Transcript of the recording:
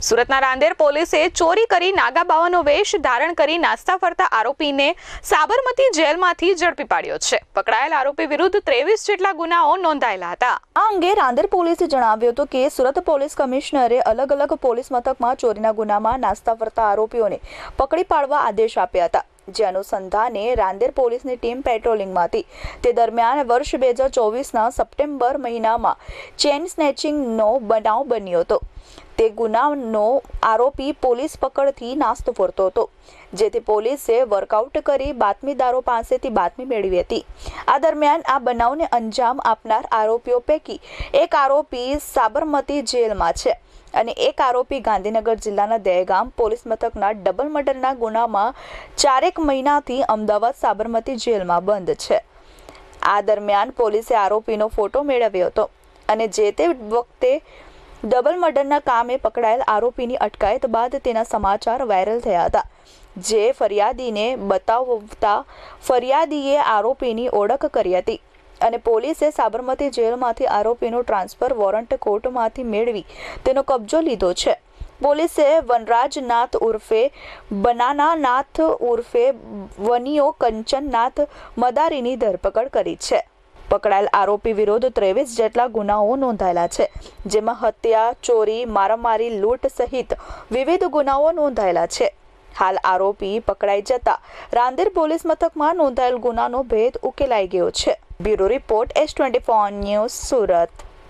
સુરતના રાંદેર પોલીસે ચોરી કરી નાગા બાવાનો વેશ ધારણ કરી નાસ્તા ફરતા આરોપીને સાબરમતી જેલમાંથી ઝડપી પાડ્યો છે. પકડાયેલ આરોપી વિરુદ્ધ ત્રેવીસ જેટલા ગુનાઓ નોંધાયેલા હતા. આ અંગે રાંદેર પોલીસે જણાવ્યું હતું કે સુરત પોલીસ કમિશનરે અલગ અલગ પોલીસ મથકમાં ચોરીના ગુનામાં નાસ્તા ફરતા આરોપીઓને પકડી પાડવા આદેશ આપ્યા હતા. જે અનુસંધાને રાંદેર પોલીસની ટીમ પેટ્રોલિંગમાં હતી તે દરમિયાન વર્ષ બે હજાર ચોવીસના સપ્ટેમ્બર મહિનામાં ચેન સ્નેચિંગનો બનાવ બન્યો હતો. તે ગુનાનો આરોપી પોલીસ પકડથી નાસ્તો ફરતો હતો, જેથી પોલીસે વર્કઆઉટ કરી બાતમીદારો પાસેથી બાતમી મેળવી હતી. આ દરમિયાન આ બનાવને અંજામ આપનાર આરોપીઓ પૈકી એક આરોપી સાબરમતી જેલમાં છે. અને એક આરોપી ગાંધીનગર જિલ્લાના દહેગામ પોલીસ મથકના ડબલ મર્ડરના ગુનામાં ચારેક મહિનાથી અમદાવાદ સાબરમતી જેલમાં બંધ છે. આ દરમિયાન પોલીસે આરોપીનો ફોટો મેળવ્યો હતો અને જે તે વખતે ડબલ મર્ડરના કામે પકડાયેલ આરોપીની અટકાયત બાદ તેના સમાચાર વાયરલ થયા હતા. જે ફરિયાદીને બતાવતા ફરિયાદીએ આરોપીની ઓળખ કરી હતી. અને પોલીસે સાબરમતી જેલમાંથી આરોપીનો ટ્રાન્સફર વોરંટ કોર્ટમાંથી મેળવી તેનો કબજો લીધો છે. પોલીસે વનરાજનાથ ઉર્ફે બનાનાનાથ ઉર્ફે વનિયો કંચનનાથ મદારીની ધરપકડ કરી છે. પકડાયેલ આરોપી વિરુદ્ધ ત્રેવીસ જેટલા ગુનાઓ નોંધાયેલા છે, જેમાં હત્યા, ચોરી, મારામારી, લૂંટ સહિત વિવિધ ગુનાઓ નોંધાયેલા છે. હાલ આરોપી પકડાઈ જતા રાંદેર પોલીસ મથકમાં નોંધાયેલ ગુનાનો ભેદ ઉકેલાઈ ગયો છે. Bureau report S twenty news Surat.